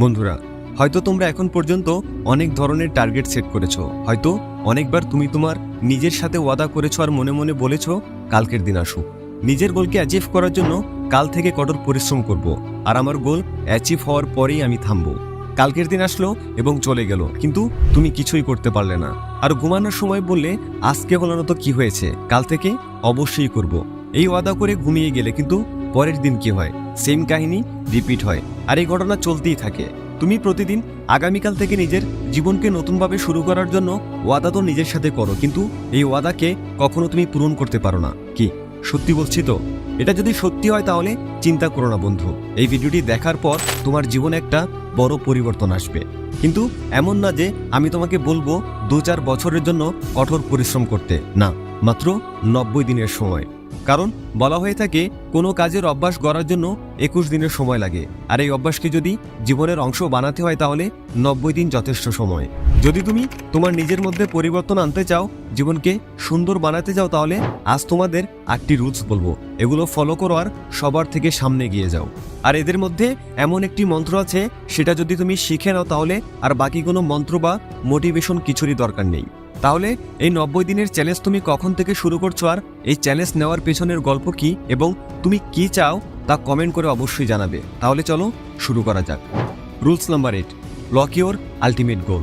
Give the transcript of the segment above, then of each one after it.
বন্ধুরা, হয়তো তোমরা এখন পর্যন্ত অনেক ধরনের টার্গেট সেট করেছ। হয়তো অনেকবার তুমি তোমার নিজের সাথে ওয়াদা করেছ আর মনে মনে বলেছ, কালকের দিন আসুক। নিজের গোলকে অ্যাচিভ করার জন্য কাল থেকে কঠোর পরিশ্রম করব আর আমার গোল অ্যাচিভ হওয়ার পরেই আমি থামবো। কালকের দিন আসলো এবং চলে গেল, কিন্তু তুমি কিছুই করতে পারলে না। আর ঘুমানোর সময় বললে, আজকে হলো না তো কি হয়েছে? কাল থেকে অবশ্যই করব। এই ওয়াদা করে ঘুমিয়ে গেলে কিন্তু পরের দিন কি হয়? সেম কাহিনী রিপিট হয়। আর এই ঘটনা চলতেই থাকে। তুমি প্রতিদিন আগামীকাল থেকে নিজের জীবনকে নতুনভাবে শুরু করার জন্য ওয়াদা তো নিজের সাথে করো, কিন্তু এই ওয়াদাকে কখনো তুমি পূরণ করতে পারো না। কি? সত্যি বলছি তো? এটা যদি সত্যি হয় তাহলে চিন্তা করো না বন্ধু। এই ভিডিওটি দেখার পর তোমার জীবনে একটা বড় পরিবর্তন আসবে। কিন্তু এমন না যে আমি তোমাকে বলব দু চার বছরের জন্য কঠোর পরিশ্রম করতে। না, মাত্র নব্বই দিনের সময়। কারণ বলা হয়ে থাকে, কোনো কাজের অভ্যাস গড়ার জন্য একুশ দিনের সময় লাগে। আর এই অভ্যাসকে যদি জীবনের অংশ বানাতে হয় তাহলে নব্বই দিন যথেষ্ট সময়। যদি তুমি তোমার নিজের মধ্যে পরিবর্তন আনতে চাও, জীবনকে সুন্দর বানাতে চাও, তাহলে আজ তোমাদের আটটি রুলস বলব। এগুলো ফলো করো আর সবার থেকে সামনে গিয়ে যাও। আর এদের মধ্যে এমন একটি মন্ত্র আছে, সেটা যদি তুমি শিখে নাও তাহলে আর বাকি কোনো মন্ত্র বা মোটিভেশন কিছুরই দরকার নেই। তাহলে এই নব্বই দিনের চ্যালেঞ্জ তুমি কখন থেকে শুরু করছ আর এই চ্যালেঞ্জ নেওয়ার পেছনের গল্প কি এবং তুমি কি চাও তা কমেন্ট করে অবশ্যই জানাবে। তাহলে চলো শুরু করা যাক। Rules number eight lock your ultimate goal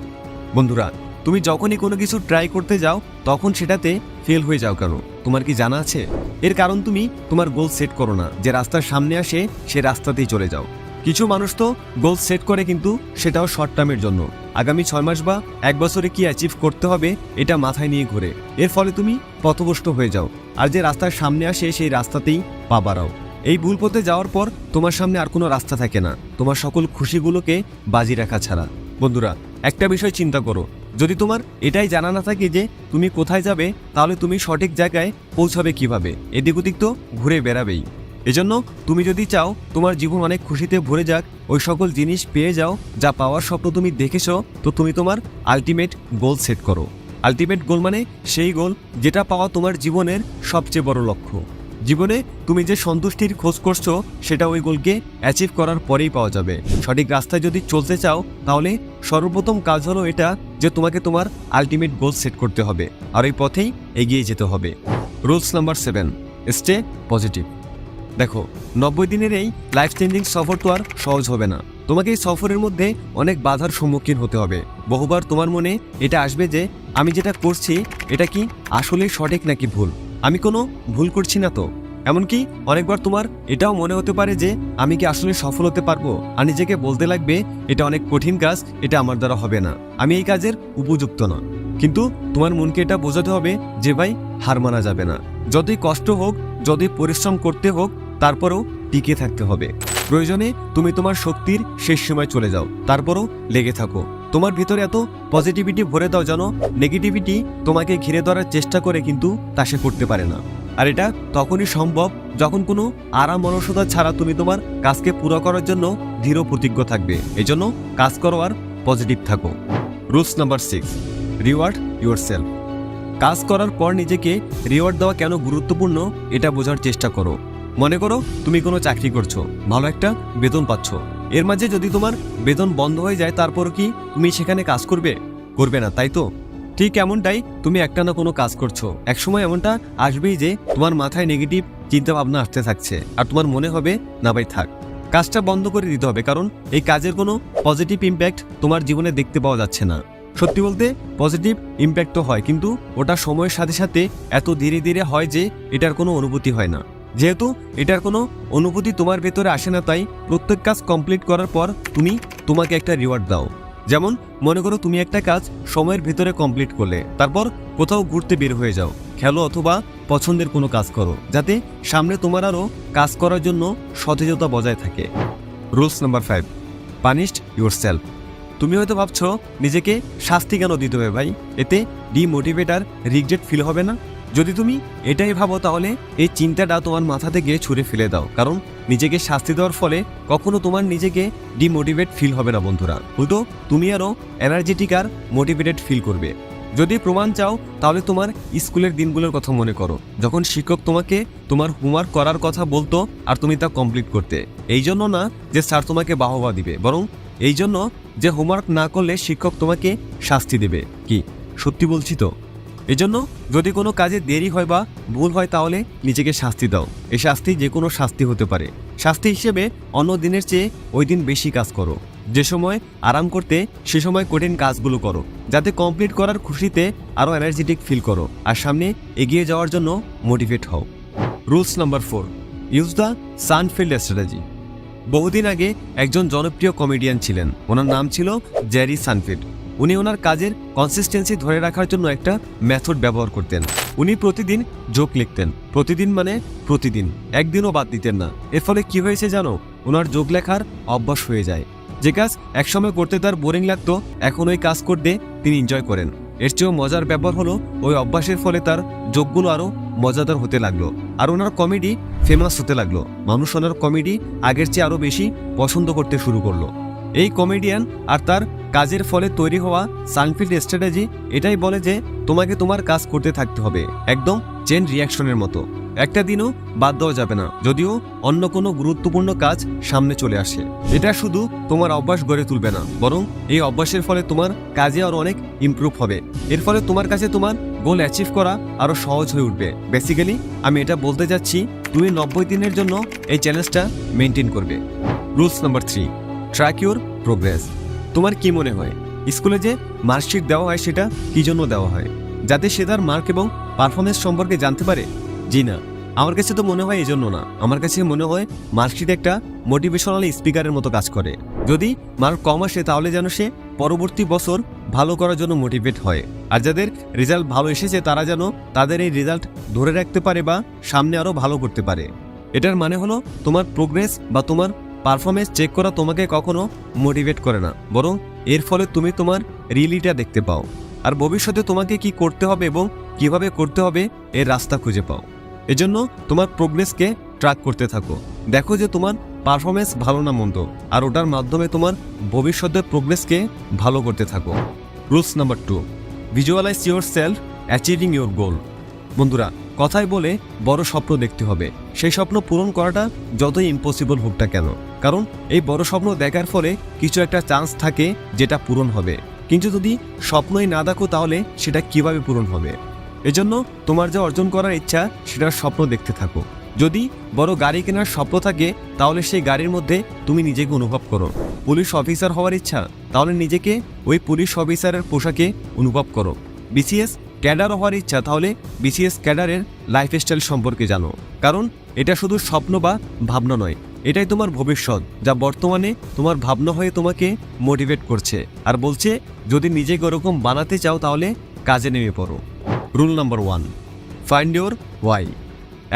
বন্ধুরা, তুমি যখনই কোনো কিছু ট্রাই করতে যাও, তখন সেটাতে ফেল হয়ে যাও কেন? তোমার কি জানা আছে? এর কারণ তুমি তোমার গোল সেট করো না। যে রাস্তার সামনে আসে, সে রাস্তাতেই চলে যাও। কিছু মানুষ তো গোল সেট করে কিন্তু সেটাও শর্ট টার্মের জন্য। আগামী ছয় মাস বা এক বছরে কি অ্যাচিভ করতে হবে, এটা মাথায় নিয়ে ঘুরে। এর ফলে তুমি পথভ্রষ্ট হয়ে যাও। আর যে রাস্তার সামনে আসে, সেই রাস্তাতেই পা বাড়াও। এই ভুল পথে যাওয়ার পর তোমার সামনে আর কোনো রাস্তা থাকে না। তোমার সকল খুশিগুলোকে বাজি রাখা ছাড়া। বন্ধুরা, একটা বিষয় চিন্তা করো। যদি তোমার এটাই জানা না থাকে যে তুমি কোথায় যাবে, তাহলে তুমি সঠিক জায়গায় পৌঁছাবে কীভাবে? এদিক ওদিক তো ঘুরে বেড়াবেই। এজন্য তুমি যদি চাও তোমার জীবন অনেক খুশিতে ভরে যাক, ওই সকল জিনিস পেয়ে যাও, যা পাওয়ার স্বপ্ন তুমি দেখেছ, তো তুমি তোমার আলটিমেট গোল সেট করো। আলটিমেট গোল মানে সেই গোল যেটা পাওয়া তোমার জীবনের সবচেয়ে বড় লক্ষ্য। জীবনে তুমি যে সন্তুষ্টির খোঁজ করছ, সেটা ওই গোলকে অ্যাচিভ করার পরেই পাওয়া যাবে। সঠিক রাস্তায় যদি চলতে চাও, তাহলে সর্বপ্রথম কাজ হলো এটা যে তোমাকে তোমার আলটিমেট গোল সেট করতে হবে, আর ওই পথেই এগিয়ে যেতে হবে। Rules number seven stay positive দেখো, নব্বই দিনের এই লাইফ চেঞ্জিং সফর তো আর সহজ হবে না। তোমাকে এই সফরের মধ্যে অনেক বাধার সম্মুখীন হতে হবে। বহুবার তোমার মনে এটা আসবে যে, আমি যেটা করছি, এটা কি আসলে সঠিক নাকি ভুল? আমি কোনো ভুল করছি না তো। এমনকি অনেকবার তোমার এটাও মনে হতে পারে যে, আমি কি আসলে সফল হতে পারব? আর নিজেকে বলতে লাগবে, এটা অনেক কঠিন কাজ, এটা আমার দ্বারা হবে না। আমি এই কাজের উপযুক্ত না। কিন্তু তোমার মনকে এটা বোঝাতে হবে যে, ভাই, হার মানা যাবে না। যতই কষ্ট হোক, যতই পরিশ্রম করতে হোক তারপরেও টিকে থাকতে হবে। প্রয়োজনে তুমি তোমার শক্তির শেষ সময় চলে যাও। তারপরও লেগে থাকো। তোমার ভিতরে এত পজিটিভিটি ভরে দাও যেন নেগেটিভিটি তোমাকে ঘিরে ধরার চেষ্টা করে কিন্তু তা সে করতে পারে না। আর এটা তখনই সম্ভব যখন কোনো আরাম মনসতা ছাড়া তুমি তোমার কাজকে পুরো করার জন্য দৃঢ় প্রতিজ্ঞ থাকবে। এজন্য কাজ করো আর পজিটিভ থাকো। Rules number six reward yourself কাজ করার পর নিজেকে রিওয়ার্ড দেওয়া কেন গুরুত্বপূর্ণ, এটা বোঝার চেষ্টা করো। মনে করো তুমি কোনো চাকরি করছ, ভালো একটা বেতন পাচ্ছ। এর মাঝে যদি তোমার বেতন বন্ধ হয়ে যায় তারপর কি তুমি সেখানে কাজ করবে? করবে না, তাই তো? ঠিক এমনটাই তুমি একটা না কোনো কাজ করছ। একসময় এমনটা আসবেই যে তোমার মাথায় নেগেটিভ চিন্তা ভাবনা আসতে থাকছে, আর তোমার মনে হবে, না ভাই, থাক। কাজটা বন্ধ করে দিতে হবে, কারণ এই কাজের কোনো পজিটিভ ইম্প্যাক্ট তোমার জীবনে দেখতে পাওয়া যাচ্ছে না। সত্যি বলতে পজিটিভ ইম্প্যাক্ট তো হয়, কিন্তু ওটা সময়ের সাথে সাথে এত ধীরে ধীরে হয় যে এটার কোনো অনুভূতি হয় না। যেহেতু এটার কোনো অনুভূতি তোমার ভেতরে আসে না, তাই প্রত্যেক কাজ কমপ্লিট করার পর তুমি তোমাকে একটা রিওয়ার্ড দাও। যেমন, মনে করো তুমি একটা কাজ সময়ের ভেতরে কমপ্লিট করলে, তারপর কোথাও ঘুরতে বের হয়ে যাও, খেলো অথবা পছন্দের কোনো কাজ করো, যাতে সামনে তোমার আরও কাজ করার জন্য সতেজতা বজায় থাকে। Rules number five punished yourself তুমি হয়তো ভাবছ, নিজেকে শাস্তি কেন দিতে হবে ভাই? এতে ডিমোটিভেট আর রিগ্রেট ফিল হবে না? যদি তুমি এটাই ভাবো তাহলে এই চিন্তাটা তোমার মাথা থেকে ছুঁড়ে ফেলে দাও, কারণ নিজেকে শাস্তি দেওয়ার ফলে কখনো তোমার নিজেকে ডিমোটিভেট ফিল হবে না বন্ধুরা। উল্টো, তুমি আরও এনার্জেটিক আর মোটিভেটেড ফিল করবে। যদি প্রমাণ চাও, তাহলে তোমার স্কুলের দিনগুলোর কথা মনে করো, যখন শিক্ষক তোমাকে তোমার হোমওয়ার্ক করার কথা বলতো আর তুমি তা কমপ্লিট করতে। এই জন্য না যে স্যার তোমাকে বাহবা দিবে, বরং এই জন্য যে হোমওয়ার্ক না করলে শিক্ষক তোমাকে শাস্তি দেবে। কি? সত্যি বলছি তো? এজন্য যদি কোনো কাজে দেরি হয় বা ভুল হয় তাহলে নিজেকে শাস্তি দাও। এই শাস্তি যে কোনো শাস্তি হতে পারে। শাস্তি হিসেবে অন্য দিনের চেয়ে ওই দিন বেশি কাজ করো। যে সময় আরাম করতে, সে সময় কঠিন কাজগুলো করো। যাতে কমপ্লিট করার খুশিতে আরও এনার্জেটিক ফিল করো। আর সামনে এগিয়ে যাওয়ার জন্য মোটিভেট হও। Rules number four use the Seinfeld strategy বহুদিন আগে একজন জনপ্রিয় কমেডিয়ান ছিলেন। ওনার নাম ছিল জ্যারি সানফিল্ড উনি ওনার কাজের কনসিস্টেন্সি ধরে রাখার জন্য একটা মেথড ব্যবহার করতেন। উনি প্রতিদিন জোক লিখতেন। প্রতিদিন মানে প্রতিদিন। একদিনও বাদ দিতেন না। এর ফলে কি হয়েছে জানো? ওনার যোগ লেখার অভ্যাস হয়ে যায়। যে কাজ একসময় করতে তার বোরিং লাগতো, এখন ওই কাজ করতে তিনি এনজয় করেন। এর চেয়েও মজার ব্যাপার হলো, ওই অভ্যাসের ফলে তার যোগগুলো আরও মজাদার হতে লাগল। আর ওনার কমেডি ফেমাস হতে লাগল। মানুষ ওনার কমেডি আগের চেয়ে আরও বেশি পছন্দ করতে শুরু করল। এই কমেডিয়ান আর তার কাজের ফলে তৈরি হওয়া সানফিল্ড স্ট্র্যাটেজি এটাই বলে যে তোমাকে তোমার কাজ করতে থাকতে হবে, একদম চেন রিয়াকশনের মতো। একটা দিনও বাদ দেওয়া যাবে না, যদিও অন্য কোনো গুরুত্বপূর্ণ কাজ সামনে চলে আসে। এটা শুধু তোমার অভ্যাস গড়ে তুলবে না, বরং এই অভ্যাসের ফলে তোমার কাজে আরও অনেক ইমপ্রুভ হবে। এর ফলে তোমার কাছে তোমার গোল অ্যাচিভ করা আরও সহজ হয়ে উঠবে। বেসিক্যালি আমি এটা বলতে যাচ্ছি, তুমি নব্বই দিনের জন্য এই চ্যালেঞ্জটা মেনটেন করবে। Rules number three track your progress তোমার কি মনে হয়? স্কুলে যে মার্কশিট দেওয়া হয় সেটা কি জন্য দেওয়া হয়? যাতে সে তার মার্ক এবং পারফরমেন্স সম্পর্কে জানতে পারে? জি না। আমার কাছে তো মনে হয় এই জন্য না। আমার কাছে মনে হয় মার্কশিট একটা মোটিভেশনাল স্পিকারের মতো কাজ করে। যদি মার্ক কম আসে তাহলে যেন সে পরবর্তী বছর ভালো করার জন্য মোটিভেট হয়। আর যাদের রেজাল্ট ভালো এসেছে তারা যেন তাদের এই রেজাল্ট ধরে রাখতে পারে বা সামনে আরও ভালো করতে পারে। এটার মানে হলো তোমার প্রোগ্রেস বা তোমার পারফরমেন্স চেক করা তোমাকে কখনো মোটিভেট করে না। বরং এর ফলে তুমি তোমার রিয়েলিটা দেখতে পাও। আর ভবিষ্যতে তোমাকে কি করতে হবে এবং কীভাবে করতে হবে এর রাস্তা খুঁজে পাও। এজন্য তোমার প্রোগ্রেসকে ট্র্যাক করতে থাকো। দেখো যে তোমার পারফরমেন্স ভালো না মন্দ। আর ওটার মাধ্যমে তোমার ভবিষ্যতের প্রোগ্রেসকে ভালো করতে থাকো। Rules number two visualise yourself achieving your goal বন্ধুরা, কথায় বলে বড় স্বপ্ন দেখতে হবে। সেই স্বপ্ন পূরণ করাটা যতই ইম্পসিবল হোক না কেন। কারণ এই বড় স্বপ্ন দেখার ফলে কিছু একটা চান্স থাকে যেটা পূরণ হবে। কিন্তু যদি স্বপ্নই না দেখো তাহলে সেটা কীভাবে পূরণ হবে? এজন্য তোমার যা অর্জন করার ইচ্ছা, সেটার স্বপ্ন দেখতে থাকো। যদি বড় গাড়ি কেনার স্বপ্ন থাকে, তাহলে সেই গাড়ির মধ্যে তুমি নিজেকে অনুভব করো। পুলিশ অফিসার হওয়ার ইচ্ছা, তাহলে নিজেকে ওই পুলিশ অফিসারের পোশাকে অনুভব করো। বিসিএস ক্যাডার হওয়ার ইচ্ছা, তাহলে বিসিএস ক্যাডারের লাইফস্টাইল সম্পর্কে জানো। কারণ এটা শুধু স্বপ্ন বা ভাবনা নয় এটাই তোমার ভবিষ্যৎ, যা বর্তমানে তোমার ভাবনা হয়ে তোমাকে মোটিভেট করছে। আর বলছে, যদি নিজেকে ওরকম বানাতে চাও তাহলে কাজে নেমে পড়ো। Rule number one find your why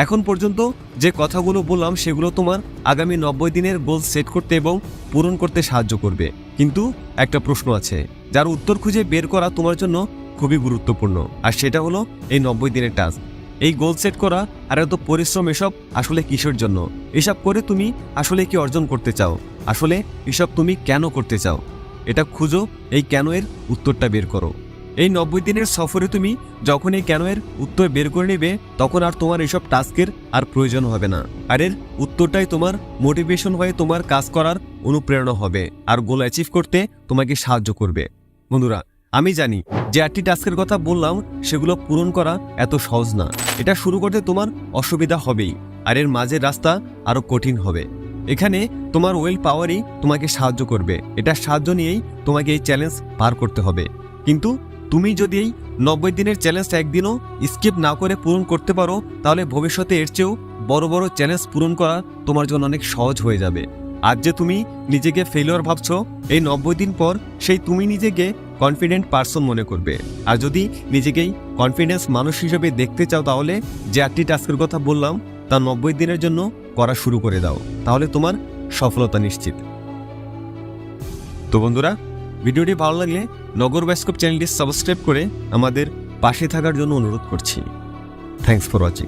এখন পর্যন্ত যে কথাগুলো বললাম সেগুলো তোমার আগামী নব্বই দিনের গোল সেট করতে এবং পূরণ করতে সাহায্য করবে। কিন্তু একটা প্রশ্ন আছে, যার উত্তর খুঁজে বের করা তোমার জন্য খুবই গুরুত্বপূর্ণ। আর সেটা হলো এই নব্বই দিনের টাস্ক এই গোল সেট করা আর এত পরিশ্রম এসব আসলে কিসের জন্য? এসব করে তুমি আসলে কি অর্জন করতে চাও? আসলে এসব তুমি কেন করতে চাও? এটা খুঁজো, এই কেন এর উত্তরটা বের করো। এই নব্বই দিনের সফরে তুমি যখন এই কেন এর উত্তর বের করে নেবে, তখন আর তোমার এসব টাস্কের আর প্রয়োজন হবে না। আর এর উত্তরটাই তোমার মোটিভেশন হয়ে তোমার কাজ করার অনুপ্রেরণা হবে। আর গোল অ্যাচিভ করতে তোমাকে সাহায্য করবে। বন্ধুরা আমি জানি যে আটটি টাস্কের কথা বললাম, সেগুলো পূরণ করা এত সহজ না। এটা শুরু করতে তোমার অসুবিধা হবেই, আর এর মাঝের রাস্তা আরও কঠিন হবে। এখানে তোমার ওয়েল পাওয়ারই তোমাকে সাহায্য করবে। এটার সাহায্য নিয়েই তোমাকে এই চ্যালেঞ্জ পার করতে হবে। কিন্তু তুমি যদি এই নব্বই দিনের চ্যালেঞ্জটা একদিনও স্কিপ না করে পূরণ করতে পারো, তাহলে ভবিষ্যতে এর চেয়েও বড় বড় চ্যালেঞ্জ পূরণ করা তোমার জন্য অনেক সহজ হয়ে যাবে। আজ যে তুমি নিজেকে ফেলিওর ভাবছ, এই নব্বই দিন পর সেই তুমি নিজেকে কনফিডেন্ট পার্সন মনে করবে। আর যদি নিজেকেই কনফিডেন্স মানুষ হিসেবে দেখতে চাও তাহলে যে আটটি টাস্কের কথা বললাম, তা নব্বই দিনের জন্য করা শুরু করে দাও। তাহলে তোমার সফলতা নিশ্চিত। তো বন্ধুরা, ভিডিওটি ভালো লাগলে নগর বাস্কপ চ্যানেলটি সাবস্ক্রাইব করে আমাদের পাশে থাকার জন্য অনুরোধ করছি। Thanks for watching